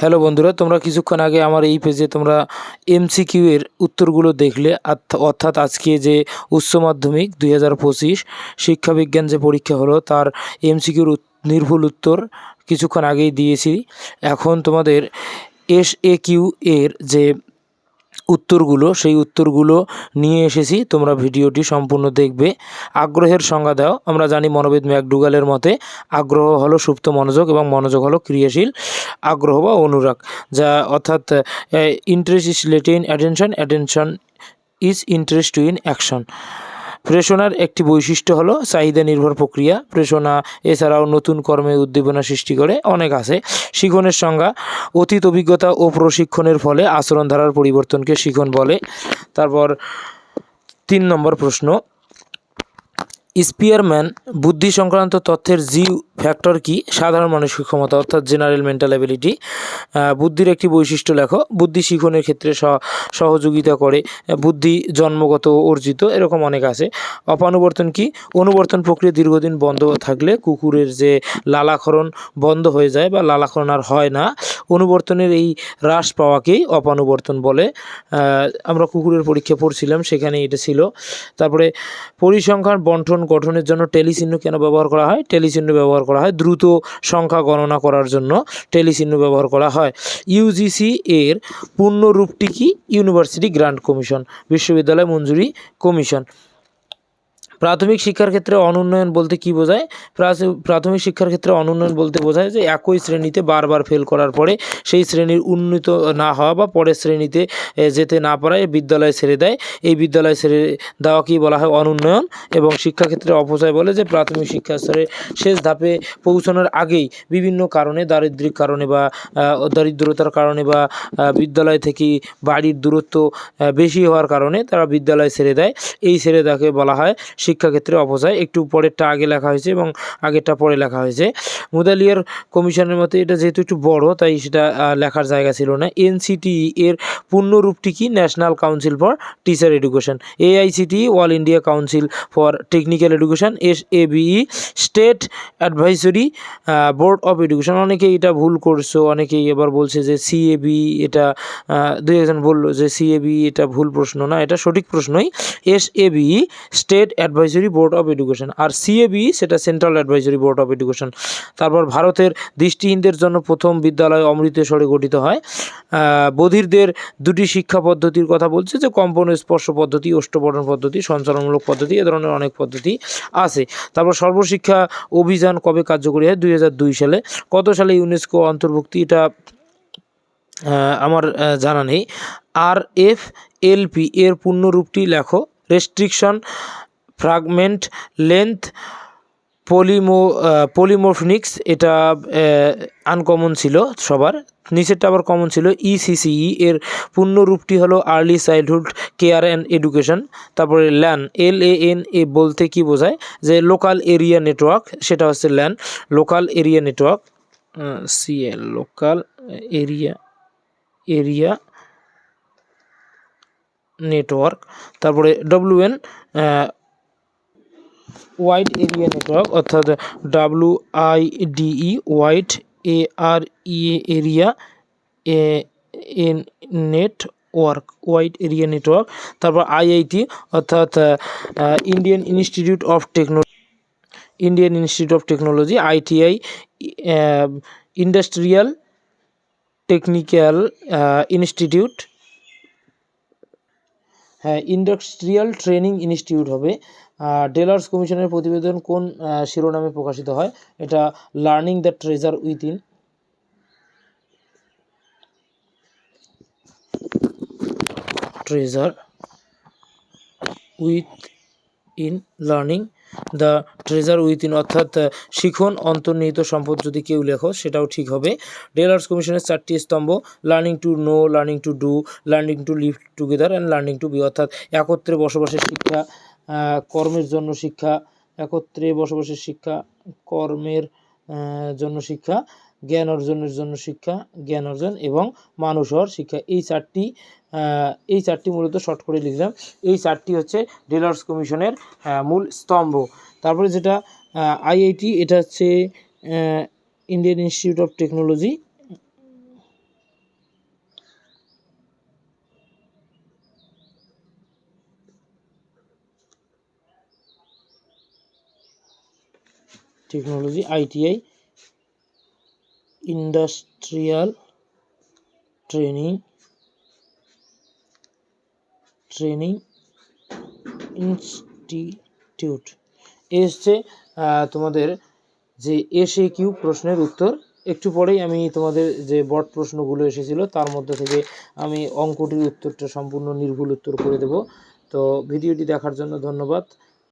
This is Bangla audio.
হ্যালো বন্ধুরা, তোমরা কিছুক্ষণ আগে আমার এই পেজে তোমরা এমসিকিউ এর উত্তরগুলো দেখলে অর্থাৎ আজকে যে উচ্চ মাধ্যমিক দুই হাজার পঁচিশ শিক্ষাবিজ্ঞান যে পরীক্ষা হলো, তার এমসিকিউর নির্ভুল উত্তর কিছুক্ষণ আগেই দিয়েছি। এখন তোমাদের এস এ কিউ এর যে উত্তরগুলো, সেই উত্তরগুলো নিয়ে এসেছি। তোমরা ভিডিওটি সম্পূর্ণ দেখবে। আগ্রহের সংজ্ঞা দাও। আমরা জানি মনোবিদ ম্যাকডুগালের মতে, আগ্রহ হলো সুপ্ত মনোযোগ এবং মনোযোগ হলো ক্রিয়াশীল আগ্রহ বা অনুরাগ, যা অর্থাৎ interest is latent attention attention is interest in action প্রেষণার একটি বৈশিষ্ট্য হলো চাহিদা নির্ভর প্রক্রিয়া। প্রেষণা এছাড়াও নতুন কর্মে উদ্দীপনা সৃষ্টি করে অনেক আছে। শিখনের সংজ্ঞা, অতীত অভিজ্ঞতা ও প্রশিক্ষণের ফলে আচরণধারার পরিবর্তনকে শিখন বলে। তারপর তিন নম্বর প্রশ্ন স্পিয়ারম্যান বুদ্ধি সংক্রান্ত তথ্যের জি ফ্যাক্টর কি? সাধারণ মানসিক ক্ষমতা, অর্থাৎ জেনারেল মেন্টাল অ্যাবিলিটি বুদ্ধির একটি বৈশিষ্ট্য লেখো। বুদ্ধি শিখনের ক্ষেত্রে সহ- সহযোগিতা করে। বুদ্ধি জন্মগত অর্জিত, এরকম অনেক আছে। অপানুবর্তন কি? অনুবর্তন প্রক্রিয়া দীর্ঘদিন বন্ধ থাকলে কুকুরের যে লালাক্ষরণ বন্ধ হয়ে যায় বা লালাক্ষরণ আর হয় না। অনুবর্তনের এই হ্রাস পাওয়াকেই অপানুবর্তন বলে। আমরা কুকুরের পরীক্ষা পড়ছিলাম সেখানে এটা ছিল। তারপরে পরিসংখ্যান বন্টন গঠনের জন্য টেলিচিহ্ন কেন ব্যবহার করা হয়? টেলিচিহ্ন ব্যবহার করা হয় দ্রুত সংখ্যা গণনা করার জন্য টেলিচিহ্ন ব্যবহার করা হয়। ইউজিসি এর পূর্ণ রূপটি কি? ইউনিভার্সিটি গ্রান্ট কমিশন, বিশ্ববিদ্যালয় মঞ্জুরি কমিশন। প্রাথমিক শিক্ষার ক্ষেত্রে অনুন্নয়ন বলতে কি বোঝায়? প্রাথ- প্রাথমিক শিক্ষার ক্ষেত্রে অনুন্নয়ন বলতে বোঝায় যে একই শ্রেণীতে বারবার ফেল করার পরে সেই শ্রেণির উন্নীত না হওয়া বা পরের শ্রেণীতে যেতে না পারায় বিদ্যালয় ছেড়ে দেয়। এই বিদ্যালয় ছেড়ে দেওয়া কি বলা হয়? অনুন্নয়ন। এবং শিক্ষাক্ষেত্রে অপচয় বলে যে প্রাথমিক শিক্ষা স্তরে শেষ ধাপে পৌঁছানোর আগেই বিভিন্ন কারণে, দারিদ্রিক কারণে বা দারিদ্রতার কারণে বা বিদ্যালয় থেকে বাড়ির দূরত্ব বেশি হওয়ার কারণে তারা বিদ্যালয় ছেড়ে দেয়। এই ছেড়ে দেওয়াকে বলা হয় শিক্ষাক্ষেত্রে অপচয়। একটু পরেরটা আগে লেখা হয়েছে এবং আগেরটা পরে লেখা হয়েছে। মুদালিয়ার কমিশনের মতে এটা যেহেতু একটু বড়, তাই সেটা লেখার জায়গা ছিল না। এনসিটি এর পূর্ণরূপটি কি? National council for teacher education AICT all India council for technical education S A BE state advisory board of education অনেকেই এটা ভুল করছ, অনেকেই এবার বলছে যে সিএবি এটা দুই একজন বলল যে সিএবি এটা ভুল প্রশ্ন না, এটা সঠিক প্রশ্নই। S A BE state advisory board of education R CAB সেটা central advisory board of education তারপর ভারতের দৃষ্টিহীনদের জন্য প্রথম বিদ্যালয় অমৃতসরে গঠিত হয়। বধিরদের দুটি শিক্ষা পদ্ধতির কথা বলছে যে কম্পন স্পর্শ পদ্ধতি অষ্টপঠন পদ্ধতি, সঞ্চালনমূলক পদ্ধতি, এ ধরনের অনেক পদ্ধতি আছে। তারপর সর্বশিক্ষা অভিযান কবে কার্যকরী হয়? দুই সালে। কত সালে ইউনেস্কো অন্তর্ভুক্তি? এটা আমার জানা নেই। আর এফ এলপি এর পূর্ণরূপটি লেখো। রেস্ট্রিকশন ফ্রাগমেন্ট লেন্থ পলিমো পলিমোফনিক্স এটা আনকমন ছিল সবার। নিচেরটা আবার কমন ছিল ইসিসিই এর পূর্ণরূপটি হলো early childhood care and education তারপরে ল্যান এল এ এন এ বলতে কি বোঝায়? যে লোকাল এরিয়া নেটওয়ার্ক সেটা হচ্ছে LAN local area network CL local area area network তারপরে ডব্লিউএন ওয়াইড এরিয়া নেটওয়ার্ক, অর্থাৎ W I DE wide A R E area A N network, wide area network, তারপর আইআইটি অর্থাৎ Indian institute of technology Indian institute of technology ITI industrial technical institute হ্যাঁ ইন্ডাস্ট্রিয়াল ট্রেনিং ইনস্টিটিউট হবে। ডেলার্স কমিশনের প্রতিবেদন কোন শিরোনামে প্রকাশিত হয়? এটা learning the treasure within treasure with in learning the treasure within অর্থাৎ শিখন অন্তর্নিহিত সম্পদ যদি কেউ লেখো, সেটাও ঠিক হবে। ডেলার্স কমিশনের চারটি স্তম্ভ learning to know learning to do learning to live together and learning to be অর্থাৎ, একত্রে বসবাসের শিক্ষা কর্মের জন্য শিক্ষা, একত্রে বসবাসের শিক্ষা, কর্মের জন্য শিক্ষা। জ্ঞান অর্জনের জন্য শিক্ষা, জ্ঞান অর্জন এবং মানুষ হওয়ার শিক্ষা। এই চারটি এই চারটি মূলত শর্ট করে লিখলাম। এই চারটি হচ্ছে ডেলার্স কমিশনের মূল স্তম্ভ। তারপরে যেটা আইআইটি, এটা হচ্ছে Indian institute of technology. Technology, ITI. Industrial training training institute. এসছে আহ, তোমাদের যে এসে কিউ প্রশ্নের উত্তর। একটু পরেই আমি তোমাদের যে বট প্রশ্নগুলো এসেছিল তার মধ্যে থেকে আমি অঙ্কটির উত্তরটা সম্পূর্ণ নির্ভুল উত্তর করে দেব। তো ভিডিওটি দেখার জন্য ধন্যবাদ।